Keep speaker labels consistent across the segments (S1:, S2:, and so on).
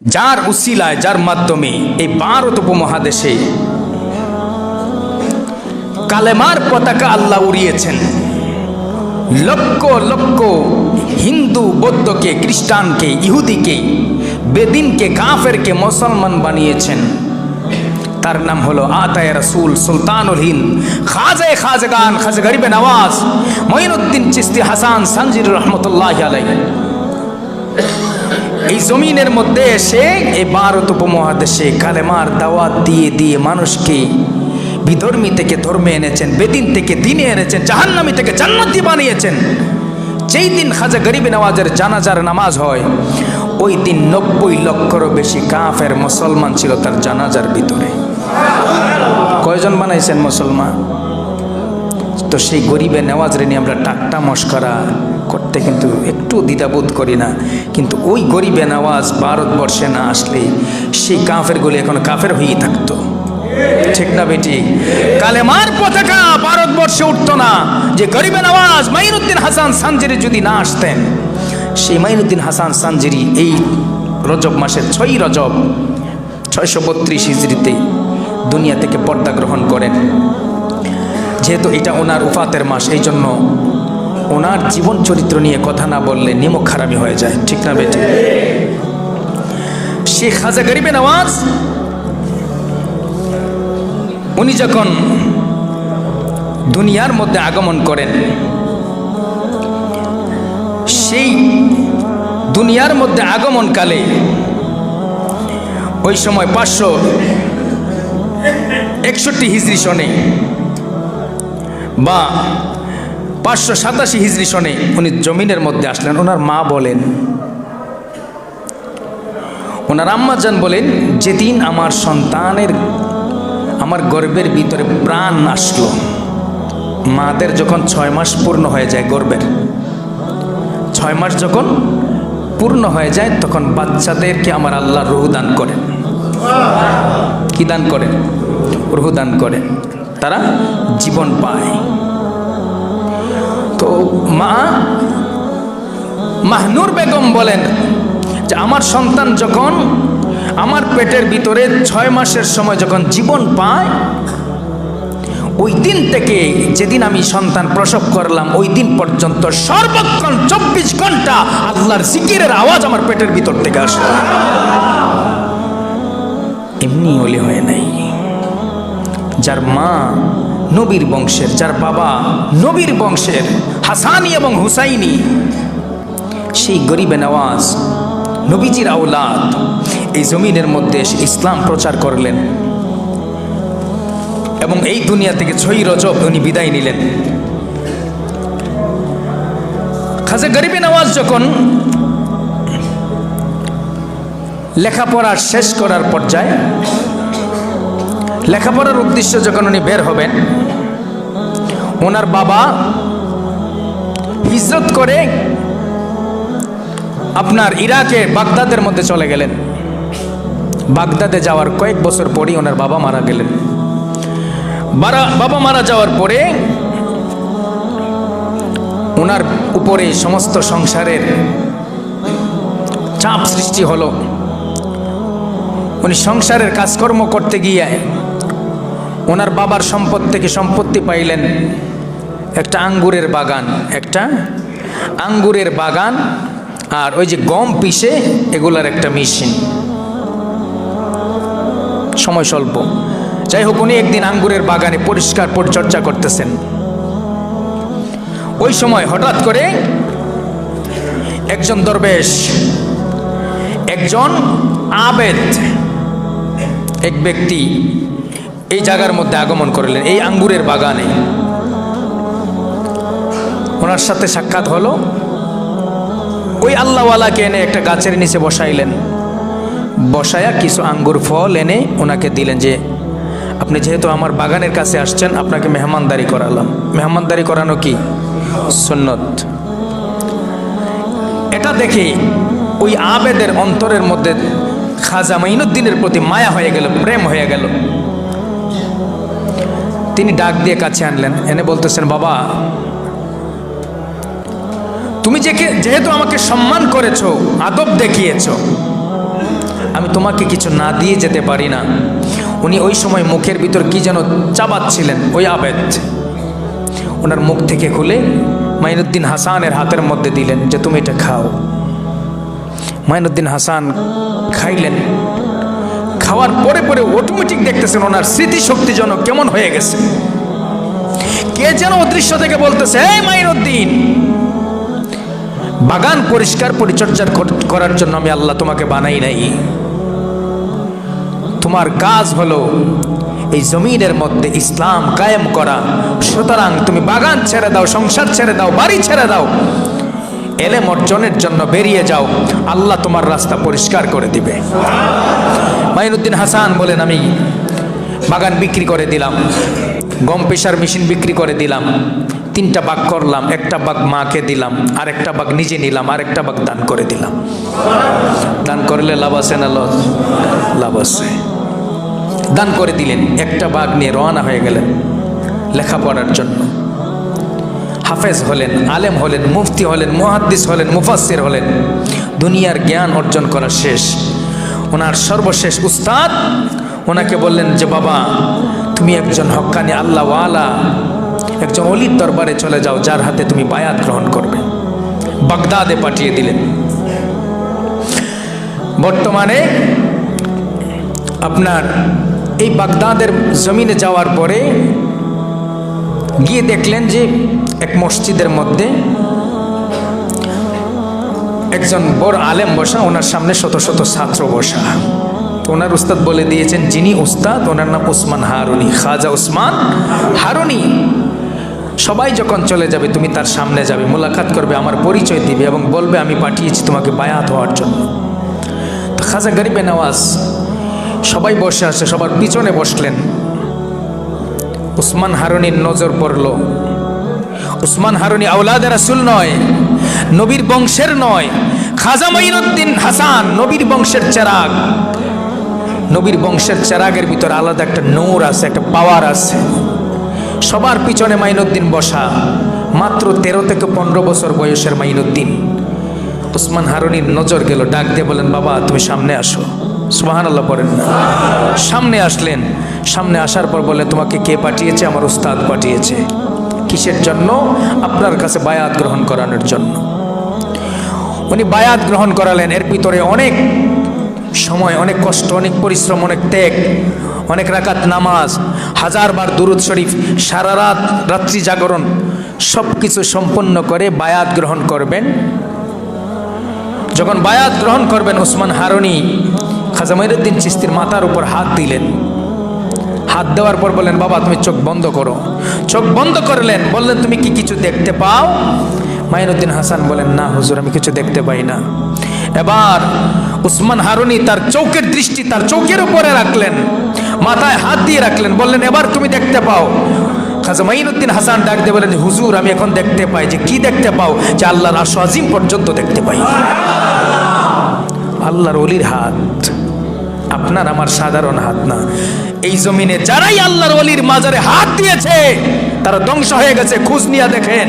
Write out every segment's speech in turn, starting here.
S1: যার উসিলায়, যার মাধ্যমে এই ভারত উপমহাদেশে কালেমার পতাকা আল্লাহ উড়িয়েছেন। লক্ষ লক্ষ হিন্দু বৌদ্ধকে, খ্রিস্টানকে, ইহুদিকে, বেদিনকে, কাফেরকে মুসলমান বানিয়েছেন। তার নাম হলো আতায় রসুল সুলতানুল হিন্দ। খাজে খাজগান খাজে গরিবে নওয়াজ। মঈনুদ্দিন চিস্তি হাসান সঞ্জির রহমতুল্লাহ আলাই এই জমিনের মধ্যে এসে এই ভারত উপমহাদেশে কালেমার দাওয়াত দিয়ে দিয়ে মানুষকে বিধর্মী থেকে ধর্মে এনেছেন, বেদিন থেকে দিনে এনেছেন, জাহান্নামি থেকে জান্নাতি বানিয়েছেন। যেই দিন খাজা গরিব নওয়াজের জানাজার নামাজ হয়, ওই দিন নব্বই লক্ষরও বেশি কাফের মুসলমান ছিল তার জানাজার ভিতরে। কয়জন বানাইছেন মুসলমান? তো সেই গরিবে নেওয়াজরে নিয়ে আমরা টাট্টা মস্করা করতে কিন্তু একটু দ্বিধাবোধ করি না। কিন্তু ওই গরিবে নেওয়াজ ভারতবর্ষে না আসলে সেই কাফেরগুলি এখন কাফের হয়েই থাকতো। ঠিক না বেটি? কালেমার পতাকা ভারতবর্ষে উঠতো না। যে গরিবে নওয়াজ মাইনুদ্দিন হাসান সানজিরি যদি না আসতেন, সেই মাইনুদ্দিন হাসান সানজিরি এই রজব মাসের ছয়ই রজব ছয়শো বত্রিশ হিজড়িতে দুনিয়া থেকে পর্দা গ্রহণ করেন। যেহেতু এটা ওনার উফাতের মাস এই জন্য ওনার জীবন চরিত্র নিয়ে কথা না বললে নিমক খারাপই হয়ে যায়। ঠিক না বেটি? শেখ হাজা গরিবে নওয়াজ উনি যখন দুনিয়ার মধ্যে আগমন করেন, সেই দুনিয়ার মধ্যে আগমনকালে ওই সময় পাঁচশো একষট্টি হিজড়ি সনে বা পাঁচশো সাতাশি হিজড়ি সনে উনি জমিনের মধ্যে আসলেন। ওনার মা বলেন, ওনার আম্মাজান বলেন, যেদিন আমার সন্তানের, আমার গর্বের ভিতরে প্রাণ আসলো, মাদের যখন ছয় মাস পূর্ণ হয়ে যায় গর্বের, ছয় মাস যখন পূর্ণ হয়ে যায় তখন বাচ্চাদেরকে আমার আল্লাহ রুহু দান করেন। কি দান করেন? রুহু দান করেন। তারা জীবন পায়। তো মা, মাহনুর বেগম বলেন যে আমার সন্তান যখন আমার পেটের ভিতরে ছয় মাসের সময় যখন জীবন পায়, ওই দিন থেকে যেদিন আমি সন্তান প্রসব করলাম, ওই দিন পর্যন্ত সর্বক্ষণ চব্বিশ ঘণ্টা আল্লাহর জিকিরের আওয়াজ আমার পেটের ভিতর থেকে আসে এমনি হলে হয় নাই। যার মা নবীর বংশের, যার বাবা নবীর বংশের, হাসানি এবং হুসাইনি। সেই গরিবে নওয়াজ, নবীজির আওলাদ, এই জমিনের মধ্যে ইসলাম প্রচার করলেন এবং এই দুনিয়া থেকে ছই রজব উনি বিদায় নিলেন। খাজা গরিবে নওয়াজ যখন লেখাপড়া শেষ করার পর্যায়ে লেখাপড়ার উদ্দেশ্য যখন উনি বের হবেন, ওনার বাবা হিজরত করে আপনার ইরাকে, বাগদাদের মধ্যে চলে গেলেন। বাগদাদে যাওয়ার কয়েক বছর পরই ওনার বাবা মারা গেলেন। বাবা মারা যাওয়ার পরে ওনার উপরে সমস্ত সংসারের চাপ সৃষ্টি হলো। উনি সংসারের কাজকর্ম করতে গিয়ে ওনার বাবার সম্পদ থেকে সম্পত্তি পাইলেন একটা আঙ্গুরের বাগান, একটা আঙ্গুরের বাগান আর ওই যে গম পিষে এগুলার একটা মেশিন। সময় স্বল্প। যাই হোক, উনি একদিন আঙ্গুরের বাগানে পরিষ্কার পরিচর্যা করতেছেন। ওই সময় হঠাৎ করে একজন দরবেশ, একজন আবেদ, এক ব্যক্তি এই জায়গার মধ্যে আগমন করলেন, এই আঙ্গুরের বাগানে। ওনার সাথে সাক্ষাৎ হলো। ওই আল্লাহওয়ালাকে এনে একটা গাছের নিচে বসাইলেন। বসায়া কিছু আঙ্গুর, ফল এনে ওনাকে দিলেন যে, আপনি যেহেতু আমার বাগানের কাছে আসছেন, আপনাকে মেহমানদারি করালাম। মেহমানদারি করানো কি? সুন্নত। এটা দেখে ওই আবেদের অন্তরের মধ্যে খাজা মাইনুদ্দিনের প্রতি মায়া হয়ে গেল, প্রেম হয়ে গেল। তিনি ডাক দিয়ে কাছে আনলেন। এনে বলতেছেন, বাবা, তুমি যেহেতু আমাকে সম্মান করেছ, আদব দেখিয়েছো, আমি তোমাকে কিছু না দিয়ে যেতে পারি না। উনি ওই সময় মুখের ভিতর কি যেন চাবাচ্ছিলেন, ওই আবেদ। ওনার মুখ থেকে খুলে মাইনুদ্দিন হাসানের হাতের মধ্যে দিলেন যে, তুমি এটা খাও। মাইনুদ্দিন হাসান খাইলেন। খাওয়ার পরে পরে অটোমেটিক দেখতেছেন ওনার স্মৃতিশক্তি যেন কেমন হয়ে গেছে। কে যেন অদৃশ্য থেকে বলতেছে, এই মাইনুদ্দিন, বাগান পরিষ্কার পরিচর্যা করার জন্য আমি আল্লাহ তোমাকে বানাই নাই। তোমার কাজ হলো এই জমিনের মধ্যে ইসলাম কায়েম করা। সুতরাং তুমি বাগান ছেড়ে দাও, সংসার ছেড়ে দাও, বাড়ি ছেড়ে দাও। এলেম অর্জনের জন্য বেরিয়ে যাও। আল্লাহ তোমার রাস্তা পরিষ্কার করে দিবে। মাইনুদ্দিন হাসান বলেন আমি, বাগান বিক্রি করে দিলাম, গম পেশার মেশিন বিক্রি করে দিলাম, তিনটা বাঘ করলাম, একটা বাঘ মাকে দিলাম আর একটা বাঘ নিজে নিলাম আর একটা বাঘ দান করে দিলাম। দান করলে লাভ আছে না লস লাভ আছে। দান করে দিলেন, একটা বাঘ নিয়ে রওনা হয়ে গেলেন লেখাপড়ার জন্য। হাফেজ হলেন, আলেম হলেন, মুফতি হলেন, মুহাদ্দিস হলেন, মুফাসসির হলেন। দুনিয়ার জ্ঞান অর্জন করা শেষ। ওনার সর্বশেষ উস্তাদ, ওনাকে বললেন যে, বাবা, তুমি একজন হক্কানি আল্লাহওয়ালা, একজন অলির দরবারে চলে যাও, যার হাতে তুমি বায়াত গ্রহণ করবে। বাগদাদে পাঠিয়ে দিলেন। বর্তমানে আপনার এই বাগদাদের জমিনে যাওয়ার পরে গিয়ে দেখলেন যে, এক মসজিদের মধ্যে একজন বড় আলেম বসা, ওনার সামনে শত শত ছাত্র বসা। ওনার উস্তাদ বলে দিয়েছেন, যিনি উস্তাদ, ওনার নাম উসমান হারুনি। খাজা উসমান হারুনি, সবাই যখন চলে যাবে, তুমি তার সামনে যাবে, মোলাকাত করবে, আমার পরিচয় দিবে এবং বলবে, আমি পাঠিয়েছি তোমাকে বায়াত হওয়ার জন্য। তো খাজা গরিবে নওয়াজ সবাই বসে আছে, সবার পিছনে বসলেন। উসমান হারুনির নজর পড়ল। উসমান হারুনি আউলাদ রাসুল নয় নবীর বংশের নয়। খাজা মাইনুদ্দিন হাসান, নবীর বংশের চেরাগ। নবীর বংশের চেরাগের ভিতর আলাদা একটা নূর আছে, একটা পাওয়ার আছে। সবার পিছনে মাইনুদ্দিন বসা। মাত্র তেরো থেকে পনেরো বছর বয়সের মাইনুদ্দিন। উসমান হারুনির নজর গেল, ডাক দিয়ে বলেন, বাবা, তুমি সামনে আসো। সুবাহান আল্লাহ পড়েন সামনে আসলেন। সামনে আসার পর বলে, তোমাকে কে পাঠিয়েছে? আমার উস্তাদ পাঠিয়েছে। কিসের জন্য? আপনার কাছে বায়াত গ্রহণ করানোর জন্য। উনি বায়াত গ্রহণ করালেন। এর ভিতরে অনেক সময়, অনেক কষ্ট, অনেক পরিশ্রম, অনেক ত্যাগ, অনেক রাকাত নামাজ, হাজারবার দুরুদ শরীফ, সারা রাত রাত্রি জাগরণ সব কিছু সম্পন্ন করে বায়াত গ্রহণ করবেন। যখন বায়াত গ্রহণ করবেন ওসমান হারুনি খাজা মহিরুদ্দিন চিস্তির মাথার উপর হাত দিলেন। হাত দেওয়ার পর বললেন, বাবা, তুমি চোখ বন্ধ করো। চোখ বন্ধ করলেন, বললেন, তুমি কি কিছু দেখতে পাও? মাইনুদ্দিন হাসান বলেন, না, হুজুর, আমি কিছু দেখতে পাই না। এবার উসমান হারুনি তার চৌকের দৃষ্টি তার চৌকের উপরে রাখলেন, মাথায় হাত দিয়ে রাখলেন, বললেন, এবার তুমি দেখতে পাও। খাজা মাইনুদ্দিন হাসান ডাক দিয়ে বলেন, হুজুর, আমি এখন দেখতে পাই। যে কি দেখতে পাও? যে আল্লাহর আশ আজিম পর্যন্ত দেখতে পাই। আল্লাহর অলির হাত, আপনার আমার সাধারণ হাত না। এই জমিনে যারাই আল্লাহর অলির মাজারে হাত দিয়েছে, তারা ধ্বংস হয়ে গেছে। খুঁজ নিয়ে দেখেন।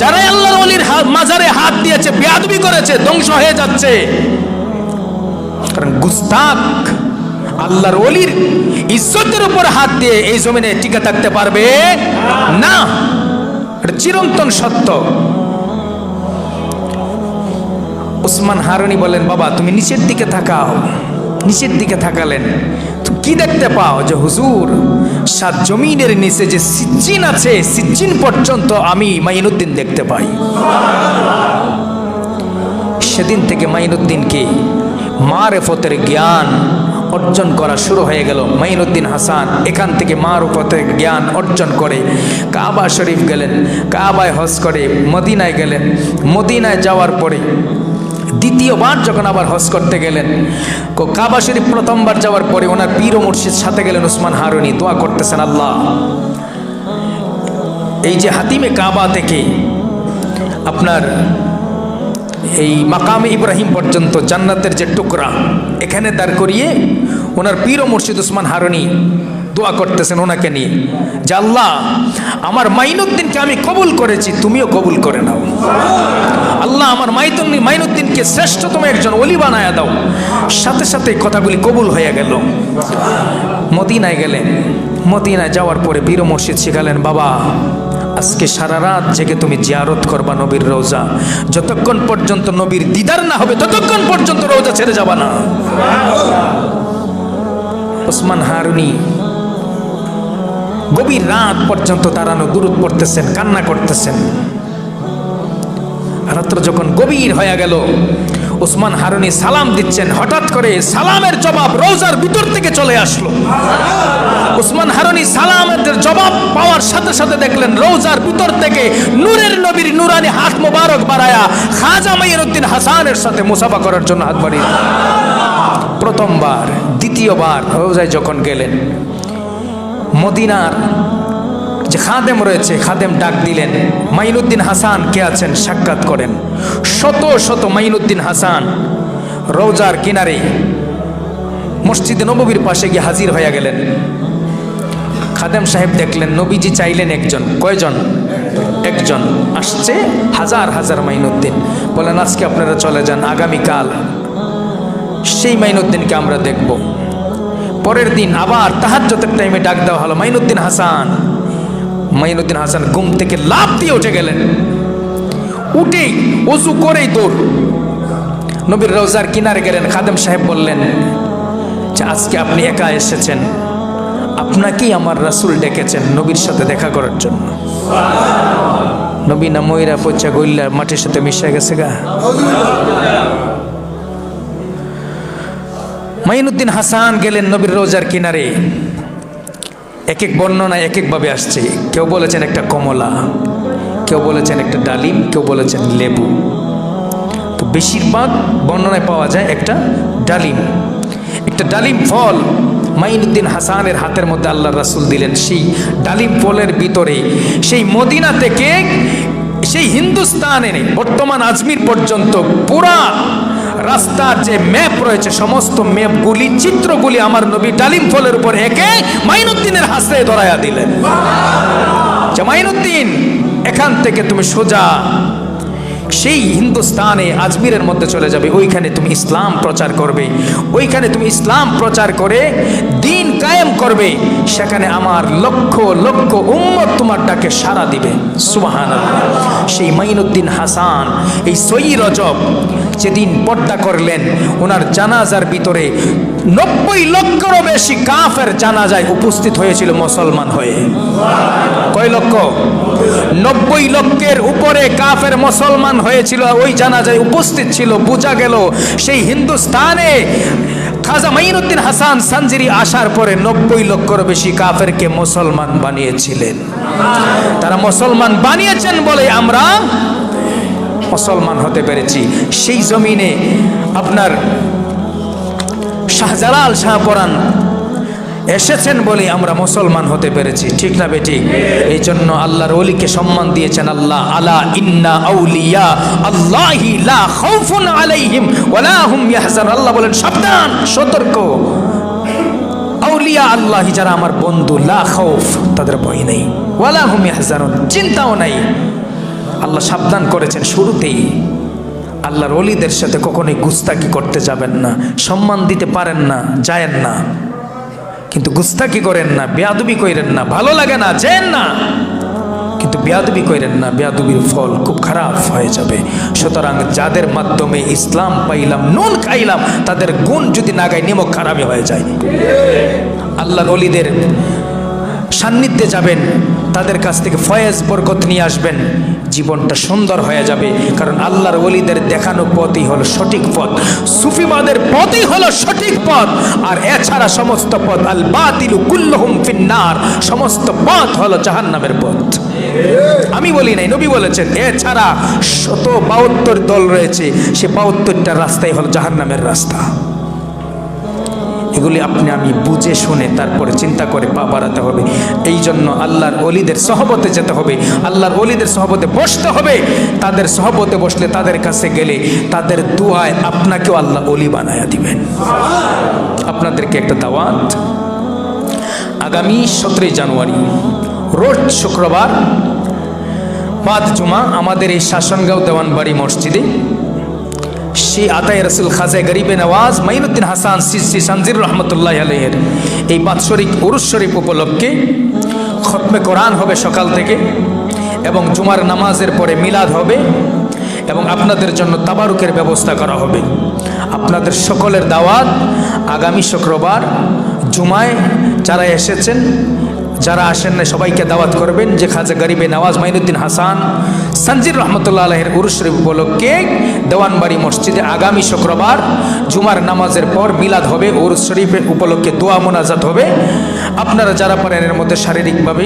S1: যারাই আল্লাহর অলির মাজারে হাত দিয়েছে, বেয়াদবি করেছে, ধ্বংস হয়ে যাচ্ছে। কারণ গুস্তাক আল্লাহর অলির ইজ্জতের উপর হাত দিয়ে এই জমিনে টিকে থাকতে পারবে না। চিরন্তন সত্য। উসমান হারুনি বলেন, বাবা, তুমি নিচের দিকে থাকাও নিচের দিকে থাকালেন কি দেখতে পাও যে হুজুর? সাত জমিনের নিচে যে সিজ্জিন আছে, সিজ্জিন পর্যন্ত আমি মাইনুদ্দিন দেখতে পাই। সেদিন থেকে মাইনুদ্দিনকে মারেফতের জ্ঞান অর্জন করা শুরু হয়ে গেল। মাইনুদ্দিন হাসান এখান থেকে মারফতের জ্ঞান অর্জন করে কাবা শরীফ গেলেন, কাবায় হজ করে মদিনায় গেলেন। মদিনায় যাওয়ার পরে দ্বিতীয়বার যখন আবার হজ করতে গেলেন কাবা শরীফ প্রথমবার যাওয়ার পরে ওনার পীর ও মুর্শিদ সাথে গেলেন উসমান হারুনি দোয়া করতেছেন আল্লাহ। এই যে হাতিমে কাবা থেকে আপনার এই মাকামে ইব্রাহিম পর্যন্ত জান্নাতের যে টুকরা, এখানে দাঁড় করিয়ে ওনার পীর ও মুর্শিদ উসমান হারুনি দোয়া করতেছেন ওনাকে নিয়ে। যে আল্লাহ, আমার মাইনুদ্দিনকে আমি কবুল করেছি, তুমিও কবুল করে নাও। আল্লাহ, আমার মাইতুন্নি মাইনুদ্দিনকে শ্রেষ্ঠতম একজন অলি বানায়া দাও। সাথে সাথে কথাগুলি কবুল হয়ে গেল। মদিনায় গেলেন। মদিনায় যাওয়ার পরে বীর মসজিদ শিখালেন, বাবা, আজকে সারা রাত জেগে তুমি জিয়ারত করবা নবীর রোজা। যতক্ষণ পর্যন্ত নবীর দিদার না হবে, ততক্ষণ পর্যন্ত রোজা ছেড়ে যাবা না। ওসমান হারুনি গভীর রাত পর্যন্ত দাঁড়ানো দূরত পড়তেছেন, কান্না করতেছেন। রাত্র যখন গভীর হয়ে গেল ওসমান হারুনি সালাম দিচ্ছেন। হঠাৎ করে সালামের জবাব রোজার ভিতর থেকে চলে আসলো। ওসমান হারুনি সালামের জবাব পাওয়ার সাথে সাথে দেখলেন রোজার ভিতর থেকে নূরের নবীর নুরানি হাত মোবারক বাড়ায়া খাজা মাইনুদ্দিন হাসানের সাথে মুসাফা করার জন্য হাত বাড়িয়ে প্রথমবার, দ্বিতীয়বার রোজায় যখন গেলেন মদিনার যে খাদেম রয়েছে, খাদেম ডাক দিলেন, মাইনুদ্দিন হাসান কে আছেন? সাক্ষাৎ করেন। শত শত মাইনুদ্দিন হাসান রোজার কিনারে মসজিদে নববীর পাশে গিয়ে হাজির হয়ে গেলেন। খাদেম সাহেব দেখলেন, নবীজি চাইলেন একজন। কয়জন? একজন। আসছে হাজার হাজার মাইনুদ্দিন। বলেন, আজকে আপনারা চলে যান, আগামীকাল। সেই মাইনুদ্দিনকে আমরা দেখব। পরের দিন আবার তাহাজ্জতের টাইমে ডাক দেওয়া হলো, মাইনুদ্দিন হাসান। মাইনুদ্দিন হাসান ঘুম থেকে লাভ দিয়ে উঠে গেলেন। উঠেই উজু করেই দৌড়। নবীর রোজার কিনারে গেলেন, খাদেম সাহেব বললেন, যে আজকে আপনি একা এসেছেন। আপনাকেই আমার রাসুল ডেকেছেন নবীর সাথে দেখা করার জন্য। নবী না ময়রা পচা গইল্লা মাটির সাথে মিশে গেছে গা? মাইনুদ্দিন হাসান গেলেন নবীর রোজার কিনারে। এক এক বর্ণনা এক একভাবে আসছে। কেউ বলেছেন একটা কমলা, কেউ বলেছেন একটা ডালিম, কেউ বলেছেন লেবু। তো বেশিরভাগ বর্ণনায় পাওয়া যায় একটা ডালিম। একটা ডালিম ফল মাইনুদ্দিন হাসানের হাতের মধ্যে আল্লাহ রাসুল দিলেন। সেই ডালিম ফলের ভিতরে, সেই মদিনা থেকে সেই হিন্দুস্তানে বর্তমান আজমির পর্যন্ত পুরা রাস্তার যে ম্যাপ রয়েছে, সমস্ত ম্যাপগুলি, চিত্রগুলি আমার নবী ডালিম ফলের উপর একে মাইনুদ্দিনের হাসে ধরাইয়া দিলেন। যে মাইনুদ্দিন এখান থেকে তুমি সোজা সেই হিন্দুস্তানে আজমিরের মধ্যে চলে যাবে, ওইখানে তুমি ইসলাম প্রচার করবে। ওইখানে তুমি ইসলাম প্রচার করে দিন কায়েম করবে। সেখানে আমার লক্ষ লক্ষ উম্মত তোমার ডাকে সারা দিবে। সুবাহান সেই মাইনুদ্দিন হাসান, এই সই রজব যেদিন পর্দা করলেন, ওনার জানাজার ভিতরে নব্বই লক্ষরও বেশি কাফের জানাজায় উপস্থিত হয়েছিল মুসলমান হয়ে। কয় লক্ষ? নব্বই লক্ষের উপরে কাফের মুসলমান হয়েছিল, ওই জানাজায় উপস্থিত ছিল, বোঝা গেল সেই হিন্দুস্তানে খাজা মাইনুদ্দিন হাসান সানজিরি আসার পরে নব্বই লক্ষের বেশি কাফেরকে মুসলমান বানিয়েছিলেন। তারা মুসলমান বানিয়েছেন বলে আমরা মুসলমান হতে পেরেছি। সেই জমিনে আপনার শাহজালাল শাহপরান এসেছেন বলে আমরা মুসলমান হতে পেরেছি। ঠিক না বেটি? এই জন্য আল্লাহর অলিকে সম্মান দিয়েছেন আল্লাহ। আলা ইন্না আউলিয়া আল্লাহি লা খাউফুন আলাইহিম ওয়ালা হুম ইয়াহজান আল্লাহ বলেন, সাবধান, সতর্ক। আউলিয়া আল্লাহি যারা আমার বন্ধু, লা খাউফ, তাদের ভয় নেই। ওয়ালা হুম ইয়াহজানুন, চিন্তাও নাই। আল্লাহ সাবধান করেছেন শুরুতেই। আল্লাহর অলিদের সাথে কখনোই গুস্তাকি করতে যাবেন না, সম্মান দিতে পারেন না, যায়েন না। কিন্তু গুস্তাকি করেন না, বেয়াদুবি করেন না, ভালো লাগে না, চেন না। কিন্তু বেয়াদুবি করেন না, বেয়াদুবির ফল খুব খারাপ হয়ে যাবে। সুতরাং যাদের মাধ্যমে ইসলাম পাইলাম, নুন খাইলাম, তাদের গুণ যদি না গায় নিমক খারাপই হয়ে যায়। আল্লাহর অলিদের সান্নিধ্যে যাবেন, তাদের কাছ থেকে ফয়েজ বরকত নিয়ে আসবেন। জীবনটা সুন্দর হয়ে যাবে, কারণ আল্লাহর ওলিদের দেখানো পথই হলো সঠিক পথ। সুফিবাদের পথই হলো সঠিক পথ। আর এছাড়া সমস্ত পথ আল বাতিলু কুল্লহুম ফিন্নার, সমস্ত পথ হলো জাহান্নামের পথ। আমি বলি নাই, নবী বলেছেন, এছাড়া শত বাহাত্তর দল রয়েছে, সে বাহাত্তরটা রাস্তাই হলো জাহান্নামের রাস্তা। এগুলি আপনি আমি বুঝে শুনে তারপরে চিন্তা করে পা বাড়াতে হবে। এই জন্য আল্লাহর অলিদের সহবতে যেতে হবে। আল্লাহর অলিদের সহবতে বসতে হবে। তাদের সহবতে বসলে তাদের কাছে গেলে তাদের দুয়ায় আপনাকেও আল্লাহ অলি বানায়া দিবেন। আপনাদেরকে একটা দাওয়াত। আগামী সতেরোই জানুয়ারি, রোজ শুক্রবার বাদ জুমা, আমাদের এই শাসনগাঁও দেওয়ানবাড়ি মসজিদে শ্রী আতাই রসুল খাজে গরিবে নওয়াজ মাইনুদ্দিন হাসান শ্রী সানজির রহমতুল্লাহ আলহের এই বাৎসরিক উরুস শরীফ উপলক্ষে খতমে কোরআন হবে সকাল থেকে এবং জুমার নামাজের পরে মিলাদ হবে এবং আপনাদের জন্য তাবারুকের ব্যবস্থা করা হবে। আপনাদের সকলের দাওয়াত আগামী শুক্রবার জুমায় যারা এসেছেন যারা আসেন না, সবাইকে দাওয়াত করবেন যে খাজা গরিবে নওয়াজ মাইনুদ্দিন হাসান সঞ্জির রহমতুল্লাহ আলহের উরুস শরীফ উপলক্ষে দেওয়ানবাড়ি মসজিদে আগামী শুক্রবার জুমার নামাজের পর মিলাদ হবে উরুস শরীফের উপলক্ষে দোয়া মোনাজাত হবে। আপনারা যারা পারেন, এর মধ্যে শারীরিকভাবে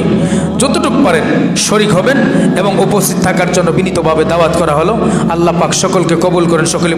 S1: যতটুকু পারেন শরিক হবেন এবং উপস্থিত থাকার জন্য বিনীতভাবে দাওয়াত করা হলো। আল্লাহ পাক সকলকে কবুল করেন, সকলে